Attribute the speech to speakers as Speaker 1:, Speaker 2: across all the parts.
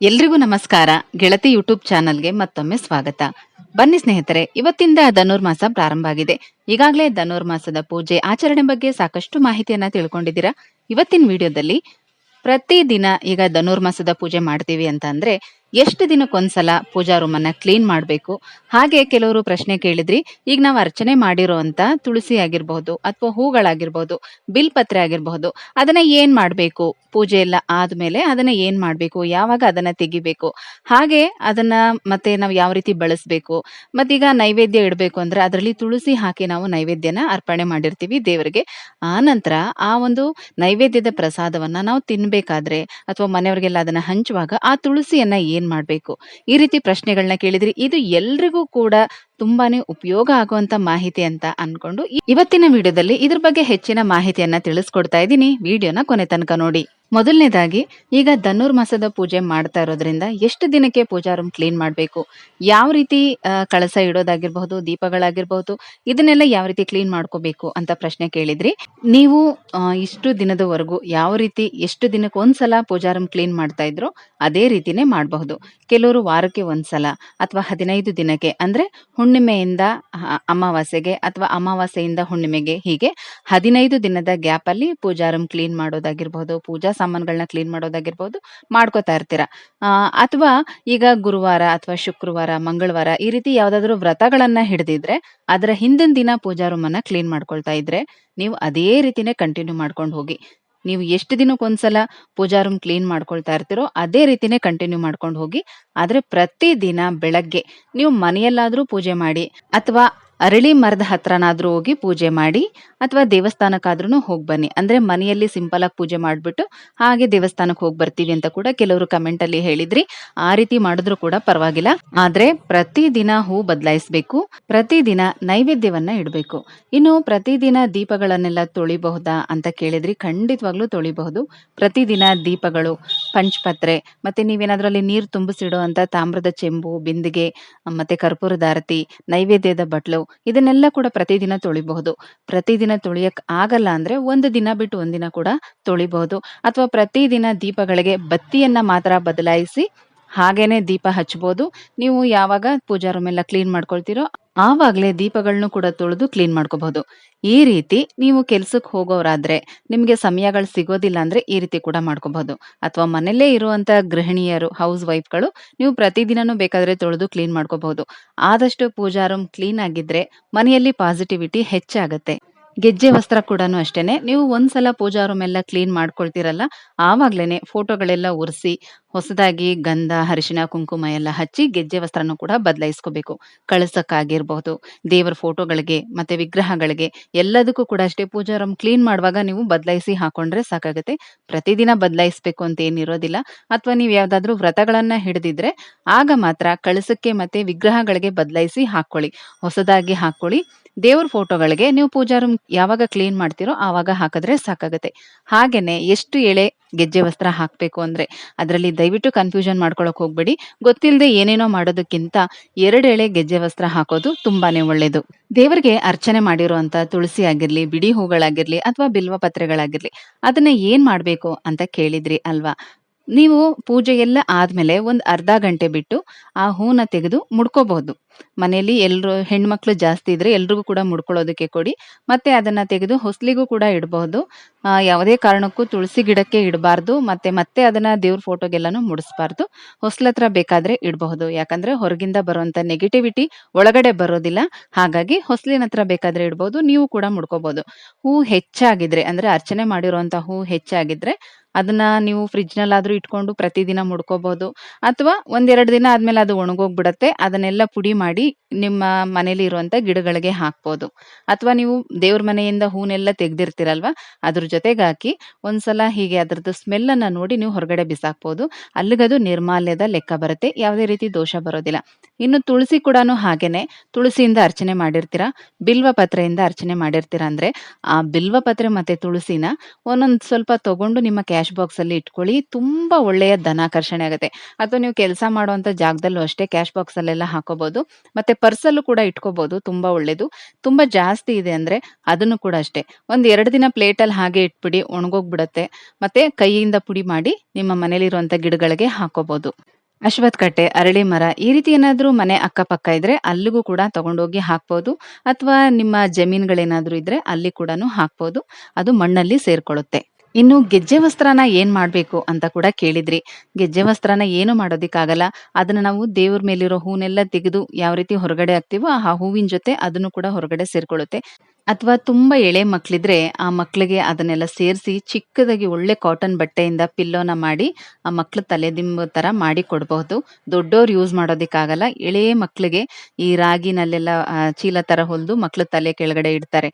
Speaker 1: ಎಲ್ರಿಗೂ ನಮಸ್ಕಾರ. ಗೆಳತಿ ಯೂಟ್ಯೂಬ್ ಚಾನಲ್ಗೆ ಮತ್ತೊಮ್ಮೆ ಸ್ವಾಗತ. ಬನ್ನಿ ಸ್ನೇಹಿತರೆ, ಇವತ್ತಿಂದ ಧನುರ್ಮಾಸ ಪ್ರಾರಂಭ ಆಗಿದೆ. ಈಗಾಗಲೇ ಧನುರ್ಮಾಸದ ಪೂಜೆ, ಆಚರಣೆ ಬಗ್ಗೆ ಸಾಕಷ್ಟು ಮಾಹಿತಿಯನ್ನ ತಿಳ್ಕೊಂಡಿದ್ದೀರಾ? ಇವತ್ತಿನ ವಿಡಿಯೋದಲ್ಲಿ ಪ್ರತಿದಿನ ಈಗ ಧನುರ್ಮಾಸದ ಪೂಜೆ ಮಾಡ್ತೀವಿ ಅಂತ ಅಂದ್ರೆ ಎಷ್ಟು ದಿನಕ್ಕೊಂದ್ಸಲ ಪೂಜಾ ರೂಮನ್ನ ಕ್ಲೀನ್ ಮಾಡಬೇಕು? ಹಾಗೆ ಕೆಲವರು ಪ್ರಶ್ನೆ ಕೇಳಿದ್ರಿ, ಈಗ ನಾವು ಅರ್ಚನೆ ಮಾಡಿರೋ ಅಂತ ತುಳಸಿ ಆಗಿರಬಹುದು ಅಥವಾ ಹೂಗಳಾಗಿರ್ಬಹುದು ಬಿಲ್ಪತ್ರೆ ಆಗಿರಬಹುದು, ಅದನ್ನ ಏನ್ ಮಾಡಬೇಕು? ಪೂಜೆ ಎಲ್ಲ ಆದ್ಮೇಲೆ ಅದನ್ನ ಏನ್ ಮಾಡಬೇಕು? ಯಾವಾಗ ಅದನ್ನ ತೆಗಿಬೇಕು? ಹಾಗೆ ಅದನ್ನ ಮತ್ತೆ ನಾವು ಯಾವ ರೀತಿ ಬಳಸಬೇಕು? ಮತ್ತೀಗ ನೈವೇದ್ಯ ಇಡಬೇಕು ಅಂದ್ರೆ ಅದರಲ್ಲಿ ತುಳಸಿ ಹಾಕಿ ನಾವು ನೈವೇದ್ಯನ ಅರ್ಪಣೆ ಮಾಡಿರ್ತೀವಿ ದೇವರಿಗೆ. ಆ ನಂತರ ಆ ಒಂದು ನೈವೇದ್ಯದ ಪ್ರಸಾದವನ್ನ ನಾವು ತಿನ್ಬೇಕಾದ್ರೆ ಅಥವಾ ಮನೆಯವರಿಗೆಲ್ಲ ಅದನ್ನ ಹಂಚುವಾಗ ಆ ತುಳಸಿಯನ್ನ ಏನ್ ಮಾಡ್ಬೇಕು? ಈ ರೀತಿ ಪ್ರಶ್ನೆಗಳನ್ನ ಕೇಳಿದ್ರಿ. ಇದು ಎಲ್ರಿಗೂ ಕೂಡ ತುಂಬಾನೇ ಉಪಯೋಗ ಆಗುವಂತ ಮಾಹಿತಿ ಅಂತ ಅನ್ಕೊಂಡು ಇವತ್ತಿನ ವಿಡಿಯೋದಲ್ಲಿ ಇದ್ರ ಬಗ್ಗೆ ಹೆಚ್ಚಿನ ಮಾಹಿತಿಯನ್ನ ತಿಳಿಸ್ಕೊಡ್ತಾ ಇದ್ದೀನಿ. ವಿಡಿಯೋನ ಕೊನೆ ತನಕ ನೋಡಿ. ಮೊದಲನೇದಾಗಿ, ಈಗ ಧನುರ್ಮಾಸದ ಪೂಜೆ ಮಾಡ್ತಾ ಇರೋದ್ರಿಂದ ಎಷ್ಟು ದಿನಕ್ಕೆ ಪೂಜಾ ರೂಮ್ ಕ್ಲೀನ್ ಮಾಡಬೇಕು? ಯಾವ ರೀತಿ ಕಳಸ ಇಡೋದಾಗಿರ್ಬಹುದು, ದೀಪಗಳಾಗಿರ್ಬಹುದು, ಇದನ್ನೆಲ್ಲ ಯಾವ ರೀತಿ ಕ್ಲೀನ್ ಮಾಡ್ಕೋಬೇಕು ಅಂತ ಪ್ರಶ್ನೆ ಕೇಳಿದ್ರಿ. ನೀವು ಇಷ್ಟು ದಿನದವರೆಗೂ ಯಾವ ರೀತಿ ಎಷ್ಟು ದಿನಕ್ಕೆ ಒಂದ್ಸಲ ಪೂಜಾ ರೂಮ್ ಕ್ಲೀನ್ ಮಾಡ್ತಾ ಇದ್ರೋ ಅದೇ ರೀತಿನೇ ಮಾಡಬಹುದು. ಕೆಲವರು ವಾರಕ್ಕೆ ಒಂದ್ಸಲ ಅಥವಾ ಹದಿನೈದು ದಿನಕ್ಕೆ. ಅಂದ್ರೆ ಹುಣ್ಣಿಮೆಯಿಂದ ಅಮಾವಾಸ್ಯೆಗೆ ಅಥವಾ ಅಮಾವಾಸ್ಯೆಯಿಂದ ಹುಣ್ಣಿಮೆಗೆ ಹೀಗೆ ಹದಿನೈದು ದಿನದ ಗ್ಯಾಪ್ ಅಲ್ಲಿ ಪೂಜಾ ರೂಮ್ ಕ್ಲೀನ್ ಮಾಡೋದಾಗಿರ್ಬಹುದು ಪೂಜಾ ಸಾಮಾನುಗಳನ್ನ ಕ್ಲೀನ್ ಮಾಡೋದಾಗಿರ್ಬಹುದು ಮಾಡ್ಕೋತಾ ಇರ್ತೀರ. ಅಥವಾ ಈಗ ಗುರುವಾರ ಅಥವಾ ಶುಕ್ರವಾರ, ಮಂಗಳವಾರ ಈ ರೀತಿ ಯಾವ್ದಾದ್ರು ವ್ರತಗಳನ್ನ ಹಿಡಿದಿದ್ರೆ ಅದರ ಹಿಂದಿನ ದಿನ ಪೂಜಾ ರೂಮ್ ಅನ್ನ ಕ್ಲೀನ್ ಮಾಡ್ಕೊಳ್ತಾ ಇದ್ರೆ ನೀವು ಅದೇ ರೀತಿನೇ ಕಂಟಿನ್ಯೂ ಮಾಡ್ಕೊಂಡು ಹೋಗಿ. ನೀವು ಎಷ್ಟು ದಿನಕ್ಕೊಂದ್ಸಲ ಪೂಜಾ ರೂಮ್ ಕ್ಲೀನ್ ಮಾಡ್ಕೊಳ್ತಾ ಇರ್ತೀರೋ ಅದೇ ರೀತಿನೇ ಕಂಟಿನ್ಯೂ ಮಾಡ್ಕೊಂಡು ಹೋಗಿ, ಆದ್ರೆ ಪ್ರತಿದಿನ ಬೆಳಗ್ಗೆ ನೀವು ಮನೆಯಲ್ಲಾದ್ರೂ ಪೂಜೆ ಮಾಡಿ, ಅಥವಾ ಅರಳಿ ಮರದ ಹತ್ರನಾದ್ರೂ ಹೋಗಿ ಪೂಜೆ ಮಾಡಿ ಅಥವಾ ದೇವಸ್ಥಾನಕ್ಕಾದ್ರೂ ಹೋಗಿ ಬನ್ನಿ. ಅಂದ್ರೆ ಮನೆಯಲ್ಲಿ ಸಿಂಪಲ್ ಆಗಿ ಪೂಜೆ ಮಾಡ್ಬಿಟ್ಟು ಹಾಗೆ ದೇವಸ್ಥಾನಕ್ಕೆ ಹೋಗಿ ಬರ್ತೀವಿ ಅಂತ ಕೂಡ ಕೆಲವರು ಕಮೆಂಟ್ ಅಲ್ಲಿ ಹೇಳಿದ್ರಿ. ಆ ರೀತಿ ಮಾಡಿದ್ರು ಕೂಡ ಪರವಾಗಿಲ್ಲ. ಆದ್ರೆ ಪ್ರತಿದಿನ ಹೂ ಬದಲಾಯಿಸಬೇಕು. ಪ್ರತಿದಿನ ನೈವೇದ್ಯವನ್ನ ಇಡಬೇಕು. ಇನ್ನು ಪ್ರತಿದಿನ ದೀಪಗಳನ್ನೆಲ್ಲ ತೊಳಿಬಹುದಾ ಅಂತ ಕೇಳಿದ್ರಿ. ಖಂಡಿತವಾಗ್ಲೂ ತೊಳಿಬಹುದು. ಪ್ರತಿದಿನ ದೀಪಗಳು, ಪಂಚಪತ್ರೆ, ಮತ್ತೆ ನೀವೇನಾದ್ರೂ ಅಲ್ಲಿ ನೀರು ತುಂಬಿಸಿಡೋ ಅಂತ ತಾಮ್ರದ ಚೆಂಬು, ಬಿಂದಿಗೆ, ಮತ್ತೆ ಕರ್ಪೂರದ ಆರತಿ, ನೈವೇದ್ಯದ ಬಟ್ಲು ಇದನ್ನೆಲ್ಲ ಕೂಡ ಪ್ರತಿದಿನ ತೊಳಿಬಹುದು. ಪ್ರತಿದಿನ ತೊಳಿಯಕ್ ಆಗಲ್ಲ ಅಂದ್ರೆ ಒಂದು ದಿನ ಬಿಟ್ಟು ಒಂದಿನ ಕೂಡ ತೊಳಿಬಹುದು. ಅಥವಾ ಪ್ರತಿದಿನ ದೀಪಗಳಿಗೆ ಬತ್ತಿಯನ್ನ ಮಾತ್ರ ಬದಲಾಯಿಸಿ ಹಾಗೇನೆ ದೀಪ ಹಚ್ಬೋದು. ನೀವು ಯಾವಾಗ ಪೂಜಾ ರೂಮ್ ಎಲ್ಲ ಕ್ಲೀನ್ ಮಾಡ್ಕೊಳ್ತೀರೋ ಆವಾಗ್ಲೇ ದೀಪಗಳನ್ನು ಕೂಡ ತೊಳೆದು ಕ್ಲೀನ್ ಮಾಡ್ಕೋಬಹುದು. ಈ ರೀತಿ ನೀವು ಕೆಲಸಕ್ಕೆ ಹೋಗೋರಾದ್ರೆ ನಿಮಗೆ ಸಮಯಗಳು ಸಿಗೋದಿಲ್ಲ ಅಂದ್ರೆ ಈ ರೀತಿ ಕೂಡ ಮಾಡ್ಕೋಬಹುದು. ಅಥವಾ ಮನೆಯಲ್ಲೇ ಇರುವಂತ ಗೃಹಿಣಿಯರು ಹೌಸ್ ವೈಫ್ಗಳು ನೀವು ಪ್ರತಿದಿನನೂ ಬೇಕಾದ್ರೆ ತೊಳೆದು ಕ್ಲೀನ್ ಮಾಡ್ಕೋಬಹುದು. ಆದಷ್ಟು ಪೂಜಾ ರೂಮ್ ಕ್ಲೀನ್ ಆಗಿದ್ರೆ ಮನೆಯಲ್ಲಿ ಪಾಸಿಟಿವಿಟಿ ಹೆಚ್ಚಾಗತ್ತೆ. ಗೆಜ್ಜೆ ವಸ್ತ್ರ ಕೂಡ ಅಷ್ಟೇನೆ. ನೀವು ಒಂದ್ಸಲ ಪೂಜಾ ರೂಮ್ ಎಲ್ಲ ಕ್ಲೀನ್ ಮಾಡ್ಕೊಳ್ತೀರಲ್ಲ, ಆವಾಗ್ಲೇನೆ ಫೋಟೋಗಳೆಲ್ಲ ಒರೆಸಿ ಹೊಸದಾಗಿ ಗಂಧ, ಅರಿಶಿನ, ಕುಂಕುಮ ಎಲ್ಲ ಹಚ್ಚಿ ಗೆಜ್ಜೆ ವಸ್ತ್ರನೂ ಕೂಡ ಬದಲಾಯಿಸ್ಕೋಬೇಕು. ಕಳಸಕ್ಕಾಗಿರ್ಬಹುದು, ದೇವರ ಫೋಟೋಗಳಿಗೆ ಮತ್ತೆ ವಿಗ್ರಹಗಳಿಗೆ ಎಲ್ಲದಕ್ಕೂ ಕೂಡ ಅಷ್ಟೇ ಪೂಜಾ ರೂಮ್ ಕ್ಲೀನ್ ಮಾಡುವಾಗ ನೀವು ಬದಲಾಯಿಸಿ ಹಾಕೊಂಡ್ರೆ ಸಾಕಾಗುತ್ತೆ. ಪ್ರತಿದಿನ ಬದಲಾಯಿಸ್ಬೇಕು ಅಂತ ಏನಿರೋದಿಲ್ಲ. ಅಥವಾ ನೀವು ಯಾವ್ದಾದ್ರು ವ್ರತಗಳನ್ನ ಹಿಡಿದಿದ್ರೆ ಆಗ ಮಾತ್ರ ಕಳಸಕ್ಕೆ ಮತ್ತೆ ವಿಗ್ರಹಗಳಿಗೆ ಬದಲಾಯಿಸಿ ಹಾಕೊಳ್ಳಿ ಹೊಸದಾಗಿ ಹಾಕೊಳ್ಳಿ ದೇವ್ರ ಫೋಟೋಗಳಿಗೆ ನೀವು ಪೂಜಾ ರೂಮ್ ಯಾವಾಗ ಕ್ಲೀನ್ ಮಾಡ್ತೀರೋ ಆವಾಗ ಹಾಕಿದ್ರೆ ಸಾಕಾಗುತ್ತೆ. ಹಾಗೇನೆ ಎಷ್ಟು ಎಳೆ ಗೆಜ್ಜೆ ವಸ್ತ್ರ ಹಾಕಬೇಕು ಅಂದ್ರೆ ಅದರಲ್ಲಿ ದಯವಿಟ್ಟು ಕನ್ಫ್ಯೂಷನ್ ಮಾಡ್ಕೊಳಕ್ ಹೋಗ್ಬೇಡಿ. ಗೊತ್ತಿಲ್ಲದೆ ಏನೇನೋ ಮಾಡೋದಕ್ಕಿಂತ ಎರಡು ಎಳೆ ಗೆಜ್ಜೆ ವಸ್ತ್ರ ಹಾಕೋದು ತುಂಬಾನೇ ಒಳ್ಳೇದು. ದೇವರಿಗೆ ಅರ್ಚನೆ ಮಾಡಿರುವಂತ ತುಳಸಿ ಆಗಿರ್ಲಿ, ಬಿಡಿ ಹೂಗಳಾಗಿರ್ಲಿ ಅಥವಾ ಬಿಲ್ವ ಪತ್ರೆಗಳಾಗಿರ್ಲಿ, ಅದನ್ನ ಏನ್ ಮಾಡ್ಬೇಕು ಅಂತ ಕೇಳಿದ್ರಿ ಅಲ್ವಾ? ನೀವು ಪೂಜೆ ಎಲ್ಲ ಆದ್ಮೇಲೆ ಒಂದ್ ಅರ್ಧ ಗಂಟೆ ಬಿಟ್ಟು ಆ ಹೂನ ತೆಗೆದು ಮುಡ್ಕೋಬಹುದು. ಮನೆಯಲ್ಲಿ ಎಲ್ರು ಹೆಣ್ಮಕ್ಳು ಜಾಸ್ತಿ ಇದ್ರೆ ಎಲ್ರಿಗೂ ಕೂಡ ಮುಡ್ಕೊಳ್ಳೋದಕ್ಕೆ ಕೊಡಿ. ಮತ್ತೆ ಅದನ್ನ ತೆಗೆದು ಹೊಸ್ಲಿಗೂ ಕೂಡ ಇಡಬಹುದು. ಯಾವುದೇ ಕಾರಣಕ್ಕೂ ತುಳಸಿ ಗಿಡಕ್ಕೆ ಇಡಬಾರ್ದು. ಮತ್ತೆ ಮತ್ತೆ ಅದನ್ನ ದೇವ್ರ ಫೋಟೋಗೆಲ್ಲಾನು ಮುಡಿಸ್ಬಾರ್ದು. ಹೊಸ್ಲತ್ರ ಬೇಕಾದ್ರೆ ಇಡಬಹುದು. ಯಾಕಂದ್ರೆ ಹೊರಗಿಂದ ಬರುವಂತ ನೆಗೆಟಿವಿಟಿ ಒಳಗಡೆ ಬರೋದಿಲ್ಲ. ಹಾಗಾಗಿ ಹೊಸ್ಲಿನ ಹತ್ರ ಬೇಕಾದ್ರೆ ಇಡಬಹುದು. ನೀವು ಕೂಡ ಮುಡ್ಕೋಬಹುದು. ಹೂ ಹೆಚ್ಚಾಗಿದ್ರೆ, ಅಂದ್ರೆ ಅರ್ಚನೆ ಮಾಡಿರುವಂತ ಹೂ ಹೆಚ್ಚಾಗಿದ್ರೆ ಅದನ್ನ ನೀವು ಫ್ರಿಜ್ ನಲ್ಲಾದ್ರೂ ಇಟ್ಕೊಂಡು ಪ್ರತಿದಿನ ಮುಡ್ಕೋಬಹುದು ಅಥವಾ ಒಂದೆರಡು ದಿನ ಆದ್ಮೇಲೆ ಅದು ಒಣಗೋಗ್ಬಿಡತ್ತೆ. ಅದನ್ನೆಲ್ಲ ಪುಡಿ ಮಾಡಿ ನಿಮ್ಮ ಮನೇಲಿ ಇರುವಂತ ಗಿಡಗಳಿಗೆ ಹಾಕ್ಬೋದು. ಅಥವಾ ನೀವು ದೇವ್ರ ಮನೆಯಿಂದ ಹೂನೆಲ್ಲ ತೆಗ್ದಿರ್ತೀರಲ್ವಾ, ಅದ್ರ ಜೊತೆಗೆ ಹಾಕಿ ಒಂದ್ಸಲ ಹೀಗೆ ಅದ್ರದ್ದು ಸ್ಮೆಲ್ ಅನ್ನ ನೋಡಿ ನೀವು ಹೊರಗಡೆ ಬಿಸಾಕ್ಬೋದು. ಅಲ್ಲಿಗದು ನಿರ್ಮಾಲ್ಯದ ಲೆಕ್ಕ ಬರುತ್ತೆ. ಯಾವುದೇ ರೀತಿ ದೋಷ ಬರೋದಿಲ್ಲ. ಇನ್ನು ತುಳಸಿ ಕೂಡ ಹಾಗೇನೆ. ತುಳಸಿಯಿಂದ ಅರ್ಚನೆ ಮಾಡಿರ್ತೀರಾ, ಬಿಲ್ವ ಪತ್ರೆಯಿಂದ ಅರ್ಚನೆ ಮಾಡಿರ್ತೀರಾ ಅಂದ್ರೆ ಆ ಬಿಲ್ವ ಪತ್ರೆ ಮತ್ತೆ ತುಳಸಿನ ಒಂದೊಂದ್ ಸ್ವಲ್ಪ ತಗೊಂಡು ನಿಮ್ಮ ಕ್ಯಾಶ್ ಕ್ಯಾಶ್ ಬಾಕ್ಸ್ ಅಲ್ಲಿ ಇಟ್ಕೊಳ್ಳಿ, ತುಂಬಾ ಒಳ್ಳೆಯ ಧನಾಕರ್ಷಣೆ ಆಗುತ್ತೆ. ಅಥವಾ ನೀವು ಕೆಲಸ ಮಾಡುವಂತ ಜಾಗದಲ್ಲೂ ಅಷ್ಟೇ ಕ್ಯಾಶ್ ಬಾಕ್ಸ್ ಅಲ್ಲೆಲ್ಲ ಹಾಕೋಬಹುದು ಮತ್ತೆ ಪರ್ಸಲ್ಲೂ ಕೂಡ ಇಟ್ಕೋಬಹುದು ತುಂಬಾ ಒಳ್ಳೇದು. ತುಂಬಾ ಜಾಸ್ತಿ ಇದೆ ಅಂದ್ರೆ ಅದನ್ನು ಕೂಡ ಅಷ್ಟೇ. ಒಂದ್ ಎರಡು ದಿನ ಪ್ಲೇಟ್ ಅಲ್ಲಿ ಹಾಗೆ ಇಟ್ಬಿಡಿ, ಒಣಗೋಗ್ಬಿಡತ್ತೆ. ಮತ್ತೆ ಕೈಯಿಂದ ಪುಡಿ ಮಾಡಿ ನಿಮ್ಮ ಮನೇಲಿರುವಂತ ಗಿಡಗಳಿಗೆ ಹಾಕೋಬಹುದು ಅಶ್ವತ್ಕಟ್ಟೆ, ಅರಳಿ ಮರ, ಈ ರೀತಿ ಏನಾದ್ರೂ ಮನೆ ಅಕ್ಕಪಕ್ಕ ಇದ್ರೆ ಅಲ್ಲಿಗೂ ಕೂಡ ತಗೊಂಡೋಗಿ ಹಾಕ್ಬೋದು. ಅಥವಾ ನಿಮ್ಮ ಜಮೀನ್ಗಳೇನಾದ್ರೂ ಇದ್ರೆ ಅಲ್ಲಿ ಕೂಡ ಹಾಕ್ಬೋದು. ಅದು ಮಣ್ಣಲ್ಲಿ ಸೇರ್ಕೊಳ್ಳುತ್ತೆ. ಇನ್ನು ಗೆಜ್ಜೆ ವಸ್ತ್ರನ ಏನ್ ಮಾಡ್ಬೇಕು ಅಂತ ಕೂಡ ಕೇಳಿದ್ರಿ. ಗೆಜ್ಜೆ ವಸ್ತ್ರನ ಏನು ಮಾಡೋದಿಕ್ಕಾಗಲ್ಲ. ಅದನ್ನ ನಾವು ದೇವ್ರ ಮೇಲಿರೋ ಹೂನೆಲ್ಲ ತೆಗೆದು ಯಾವ ರೀತಿ ಹೊರಗಡೆ ಹಾಕ್ತಿವೋ ಆ ಹೂವಿನ ಜೊತೆ ಅದನ್ನು ಕೂಡ ಹೊರಗಡೆ ಸೇರ್ಕೊಳ್ಳುತ್ತೆ. ಅಥವಾ ತುಂಬಾ ಎಳೆ ಮಕ್ಳಿದ್ರೆ ಆ ಮಕ್ಳಿಗೆ ಅದನ್ನೆಲ್ಲ ಸೇರಿಸಿ ಚಿಕ್ಕದಾಗಿ ಒಳ್ಳೆ ಕಾಟನ್ ಬಟ್ಟೆಯಿಂದ ಪಿಲ್ಲೋನ ಮಾಡಿ ಆ ಮಕ್ಳ ತಲೆದಿಂಬು ತರ ಮಾಡಿ ಕೊಡಬಹುದು. ದೊಡ್ಡೋರು ಯೂಸ್ ಮಾಡೋದಿಕ್ಕಾಗಲ್ಲ, ಎಳೆ ಮಕ್ಳಿಗೆ ಈ ರಾಗಿನಲ್ಲೆಲ್ಲ ಚೀಲ ತರ ಹೊಲ್ದು ಮಕ್ಳ ತಲೆ ಕೆಳಗಡೆ ಇಡ್ತಾರೆ.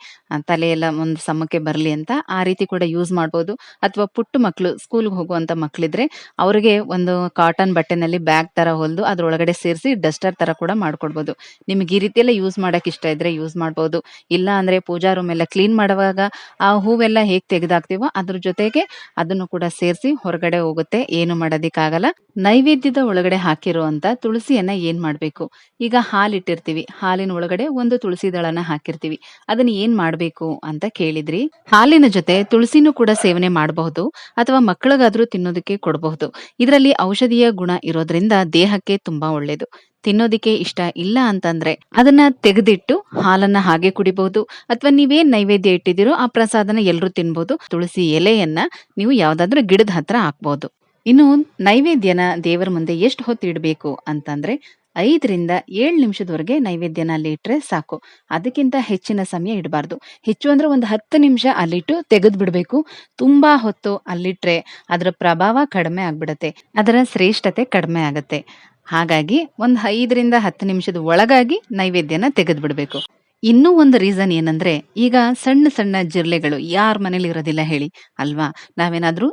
Speaker 1: ತಲೆ ಎಲ್ಲ ಒಂದು ಸಮಕ್ಕೆ ಬರಲಿ ಅಂತ ಆ ರೀತಿ ಕೂಡ ಯೂಸ್ ಮಾಡ್ಬೋದು. ಅಥವಾ ಪುಟ್ಟ ಮಕ್ಳು ಸ್ಕೂಲ್ಗೆ ಹೋಗುವಂತ ಮಕ್ಳಿದ್ರೆ ಅವ್ರಿಗೆ ಒಂದು ಕಾಟನ್ ಬಟ್ಟೆನಲ್ಲಿ ಬ್ಯಾಗ್ ತರ ಹೊಲ್ದು ಅದ್ರೊಳಗಡೆ ಸೇರಿಸಿ ಡಸ್ಟರ್ ತರ ಕೂಡ ಮಾಡ್ಕೊಡ್ಬೋದು. ನಿಮ್ಗೆ ಈ ರೀತಿಯೆಲ್ಲ ಯೂಸ್ ಮಾಡಕ್ ಇಷ್ಟ ಇದ್ರೆ ಯೂಸ್ ಮಾಡ್ಬೋದು. ಇಲ್ಲ ಅಂದ್ರೆ ಪೂಜಾ ರೂಮ್ ಎಲ್ಲ ಕ್ಲೀನ್ ಮಾಡುವಾಗ ಆ ಹೂವೆಲ್ಲ ಹೇಗ್ ತೆಗೆದಾಕ್ತಿವೋ ಅದ್ರ ಜೊತೆಗೆ ಅದನ್ನು ಕೂಡ ಸೇರಿಸಿ ಹೊರಗಡೆ ಹೋಗುತ್ತೆ. ಏನು ಮಾಡೋದಿಕ್ಕಾಗಲ್ಲ. ನೈವೇದ್ಯದ ಒಳಗಡೆ ಹಾಕಿರುವಂತ ತುಳಸಿಯನ್ನ ಏನ್ ಮಾಡ್ಬೇಕು? ಈಗ ಹಾಲಿಟ್ಟಿರ್ತೀವಿ. ಹಾಲಿನ ಒಳಗಡೆ ಒಂದು ತುಳಸಿ ದಳನ ಹಾಕಿರ್ತೀವಿ. ಅದನ್ನ ಏನ್ ಮಾಡ್ಬೇಕು ಅಂತ ಕೇಳಿದ್ರಿ? ಹಾಲಿನ ಜೊತೆ ತುಳಸಿನೂ ಕೂಡ ಸೇವನೆ ಮಾಡಬಹುದು ಅಥವಾ ಮಕ್ಕಳಿಗಾದ್ರೂ ತಿನ್ನೋದಕ್ಕೆ ಕೊಡಬಹುದು. ಇದರಲ್ಲಿ ಔಷಧೀಯ ಗುಣ ಇರೋದ್ರಿಂದ ದೇಹಕ್ಕೆ ತುಂಬಾ ಒಳ್ಳೇದು. ತಿನ್ನೋದಿಕ್ಕೆ ಇಷ್ಟ ಇಲ್ಲ ಅಂತಂದ್ರೆ ಅದನ್ನ ತೆಗೆದಿಟ್ಟು ಹಾಲನ್ನ ಹಾಗೆ ಕುಡಿಬಹುದು. ಅಥವಾ ನೀವೇನ್ ನೈವೇದ್ಯ ಇಟ್ಟಿದ್ದೀರೋ ಆ ಪ್ರಸಾದನ ಎಲ್ಲರೂ ತಿನ್ಬಹುದು ತುಳಸಿ ಎಲೆಯನ್ನ ನೀವು ಯಾವ್ದಾದ್ರೂ ಗಿಡದ ಹತ್ರ ಹಾಕ್ಬಹುದು ಇನ್ನು ನೈವೇದ್ಯನ ದೇವರ ಮುಂದೆ ಎಷ್ಟು ಹೊತ್ತು ಇಡಬೇಕು ಅಂತಂದ್ರೆ ಐದರಿಂದ ಏಳು ನಿಮಿಷದವರೆಗೆ ನೈವೇದ್ಯನ ಅಲ್ಲಿ ಇಟ್ರೆ ಸಾಕು. ಅದಕ್ಕಿಂತ ಹೆಚ್ಚಿನ ಸಮಯ ಇಡಬಾರ್ದು. ಹೆಚ್ಚು ಅಂದ್ರೆ ಒಂದು ಹತ್ತು ನಿಮಿಷ ಅಲ್ಲಿಟ್ಟು ತೆಗೆದು ಬಿಡಬೇಕು ತುಂಬಾ ಹೊತ್ತು ಅಲ್ಲಿಟ್ರೆ ಅದರ ಪ್ರಭಾವ ಕಡಿಮೆ ಆಗ್ಬಿಡತ್ತೆ. ಅದರ ಶ್ರೇಷ್ಠತೆ ಕಡಿಮೆ ಆಗತ್ತೆ. ಹಾಗಾಗಿ ಒಂದು ಐದರಿಂದ ಹತ್ತು ನಿಮಿಷದ ಒಳಗಾಗಿ ನೈವೇದ್ಯನ ತೆಗೆದುಬಿಡಬೇಕು ಇನ್ನೂ ಒಂದು ರೀಸನ್ ಏನಂದ್ರೆ, ಈಗ ಸಣ್ಣ ಸಣ್ಣ ಜಿರ್ಲೆಗಳು ಯಾರ ಮನೇಲಿ ಇರೋದಿಲ್ಲ ಹೇಳಿ, ಅಲ್ವಾ? ನಾವೇನಾದ್ರೂ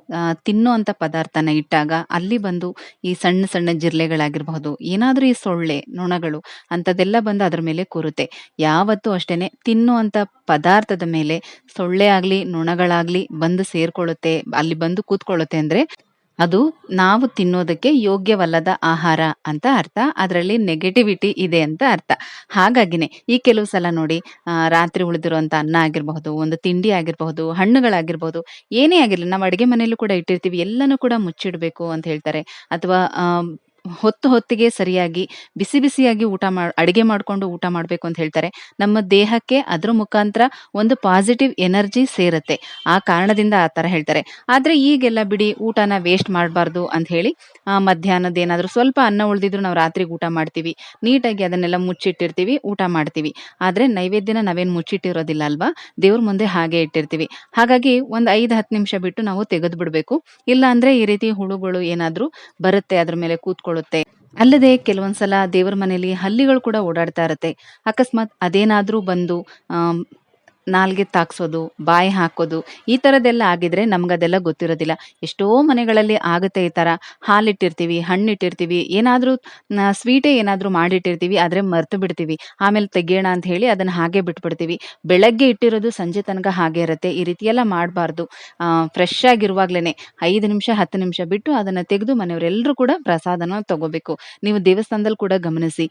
Speaker 1: ತಿನ್ನೋ ಅಂತ ಪದಾರ್ಥನ ಇಟ್ಟಾಗ ಅಲ್ಲಿ ಬಂದು ಈ ಸಣ್ಣ ಸಣ್ಣ ಜಿರ್ಲೆಗಳಾಗಿರಬಹುದು ಏನಾದ್ರೂ ಈ ಸೊಳ್ಳೆ, ನೊಣಗಳು ಅಂತದೆಲ್ಲ ಬಂದು ಅದ್ರ ಮೇಲೆ ಕೂರುತ್ತೆ. ಯಾವತ್ತೂ ಅಷ್ಟೇನೆ, ತಿನ್ನುವಂತ ಪದಾರ್ಥದ ಮೇಲೆ ಸೊಳ್ಳೆ ಆಗ್ಲಿ, ನೊಣಗಳಾಗ್ಲಿ ಬಂದು ಸೇರ್ಕೊಳ್ಳುತ್ತೆ, ಅಲ್ಲಿ ಬಂದು ಕೂತ್ಕೊಳ್ಳುತ್ತೆ ಅಂದ್ರೆ ಅದು ನಾವು ತಿನ್ನೋದಕ್ಕೆ ಯೋಗ್ಯವಲ್ಲದ ಆಹಾರ ಅಂತ ಅರ್ಥ. ಅದರಲ್ಲಿ ನೆಗೆಟಿವಿಟಿ ಇದೆ ಅಂತ ಅರ್ಥ. ಹಾಗಾಗಿನೇ ಈ ಕೆಲವು ಸಲ ನೋಡಿ ರಾತ್ರಿ ಉಳಿದಿರುವಂತ ಅನ್ನ ಆಗಿರಬಹುದು, ಒಂದು ತಿಂಡಿ ಆಗಿರಬಹುದು, ಹಣ್ಣುಗಳಾಗಿರ್ಬಹುದು, ಏನೇ ಆಗಿರ್ಲಿ, ನಾವು ಅಡಿಗೆ ಮನೆಯಲ್ಲೂ ಕೂಡ ಇಟ್ಟಿರ್ತೀವಿ, ಎಲ್ಲನೂ ಕೂಡ ಮುಚ್ಚಿಡ್ಬೇಕು ಅಂತ ಹೇಳ್ತಾರೆ. ಅಥವಾ ಹೊತ್ತು ಹೊತ್ತಿಗೆ ಸರಿಯಾಗಿ ಬಿಸಿ ಬಿಸಿಯಾಗಿ ಊಟ ಮಾಡಿ, ಅಡಿಗೆ ಮಾಡ್ಕೊಂಡು ಊಟ ಮಾಡಬೇಕು ಅಂತ ಹೇಳ್ತಾರೆ. ನಮ್ಮ ದೇಹಕ್ಕೆ ಅದರ ಮುಖಾಂತರ ಒಂದು ಪಾಸಿಟಿವ್ ಎನರ್ಜಿ ಸೇರುತ್ತೆ. ಆ ಕಾರಣದಿಂದ ಆ ಥರ ಹೇಳ್ತಾರೆ. ಆದ್ರೆ ಈಗೆಲ್ಲ ಬಿಡಿ ಊಟನ ವೇಸ್ಟ್ ಮಾಡಬಾರ್ದು ಅಂತ ಹೇಳಿ ಮಧ್ಯಾಹ್ನದ ಏನಾದರೂ ಸ್ವಲ್ಪ ಅನ್ನ ಉಳಿದಿದ್ರು ನಾವು ರಾತ್ರಿ ಊಟ ಮಾಡ್ತೀವಿ. ನೀಟಾಗಿ ಅದನ್ನೆಲ್ಲ ಮುಚ್ಚಿಟ್ಟಿರ್ತೀವಿ, ಊಟ ಮಾಡ್ತೀವಿ. ಆದ್ರೆ ನೈವೇದ್ಯನ ನಾವೇನ್ ಮುಚ್ಚಿಟ್ಟಿರೋದಿಲ್ಲ ಅಲ್ವಾ? ದೇವ್ರ ಮುಂದೆ ಹಾಗೆ ಇಟ್ಟಿರ್ತೀವಿ. ಹಾಗಾಗಿ ಒಂದು ಐದು ಹತ್ತು ನಿಮಿಷ ಬಿಟ್ಟು ನಾವು ತೆಗೆದು ಬಿಡಬೇಕು ಇಲ್ಲ ಈ ರೀತಿ ಹುಳುಗಳು ಏನಾದರೂ ಬರುತ್ತೆ ಅದ್ರ ಮೇಲೆ ಕೂತ್ಕೊಳ್ಳುತ್ತೆ ಅಲ್ಲದೆ ಕೆಲವೊಂದ್ಸಲ ದೇವರ ಮನೆಯಲ್ಲಿ ಹಲ್ಲಿಗಳು ಕೂಡ ಓಡಾಡ್ತಾ ಇರುತ್ತೆ. ಅಕಸ್ಮಾತ್ ಅದೇನಾದ್ರೂ ಬಂದು ನಾಲ್ಗೆ ತಾಕ್ಸೋದು, ಬಾಯಿ ಹಾಕೋದು, ಈ ಥರದ್ದೆಲ್ಲ ಆಗಿದ್ರೆ ನಮ್ಗದೆಲ್ಲ ಗೊತ್ತಿರೋದಿಲ್ಲ. ಎಷ್ಟೋ ಮನೆಗಳಲ್ಲಿ ಆಗುತ್ತೆ ಈ ಥರ ಹಾಲಿಟ್ಟಿರ್ತೀವಿ, ಹಣ್ಣಿಟ್ಟಿರ್ತೀವಿ, ಏನಾದರೂ ಸ್ವೀಟೇ ಏನಾದರೂ ಮಾಡಿಟ್ಟಿರ್ತೀವಿ, ಆದ್ರೆ ಮರ್ತು ಬಿಡ್ತೀವಿ. ಆಮೇಲೆ ತೆಗೆಯೋಣ ಅಂತ ಹೇಳಿ ಅದನ್ನ ಹಾಗೆ ಬಿಟ್ಬಿಡ್ತೀವಿ. ಬೆಳಗ್ಗೆ ಇಟ್ಟಿರೋದು ಸಂಜೆ ತನಕ ಹಾಗೆ ಇರುತ್ತೆ. ಈ ರೀತಿಯೆಲ್ಲ ಮಾಡಬಾರ್ದು. ಫ್ರೆಶ್ ಆಗಿರುವಾಗಲೇ ಐದು ನಿಮಿಷ, ಹತ್ತು ನಿಮಿಷ ಬಿಟ್ಟು ಅದನ್ನ ತೆಗೆದು ಮನೆಯವರೆಲ್ಲರೂ ಕೂಡ ಪ್ರಸಾದನ ತಗೋಬೇಕು. ನೀವು ದೇವಸ್ಥಾನದಲ್ಲಿ ಕೂಡ ಗಮನಿಸಿ.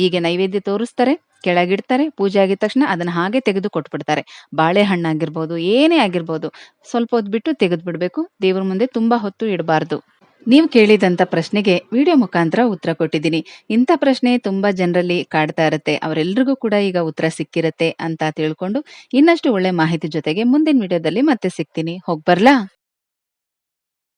Speaker 1: ಹೀಗೆ ನೈವೇದ್ಯ ತೋರಿಸ್ತಾರೆ. ಕೆಳಗಿಡ್ತಾರೆ, ಪೂಜೆ ಆಗಿದ ತಕ್ಷಣ ಅದನ್ನ ಹಾಗೆ ತೆಗೆದು ಕೊಟ್ಬಿಡ್ತಾರೆ. ಬಾಳೆಹಣ್ಣಾಗಿರ್ಬೋದು ಏನೇ ಆಗಿರ್ಬೋದು, ಸ್ವಲ್ಪ ಹೊತ್ತು ಬಿಟ್ಟು ತೆಗೆದು ಬಿಡ್ಬೇಕು. ದೇವ್ರ ಮುಂದೆ ತುಂಬಾ ಹೊತ್ತು ಇಡಬಾರ್ದು. ನೀವು ಕೇಳಿದಂತ ಪ್ರಶ್ನೆಗೆ ವಿಡಿಯೋ ಮುಖಾಂತರ ಉತ್ತರ ಕೊಟ್ಟಿದ್ದೀನಿ. ಇಂಥ ಪ್ರಶ್ನೆ ತುಂಬಾ ಜನರಲ್ಲಿ ಕಾಡ್ತಾ ಇರುತ್ತೆ. ಅವರೆಲ್ಲರಿಗೂ ಕೂಡ ಈಗ ಉತ್ತರ ಸಿಕ್ಕಿರತ್ತೆ ಅಂತ ತಿಳ್ಕೊಂಡು ಇನ್ನಷ್ಟು ಒಳ್ಳೆ ಮಾಹಿತಿ ಜೊತೆಗೆ ಮುಂದಿನ ವಿಡಿಯೋದಲ್ಲಿ ಮತ್ತೆ ಸಿಗ್ತೀನಿ. ಹೋಗ್ಬರ್ಲಾ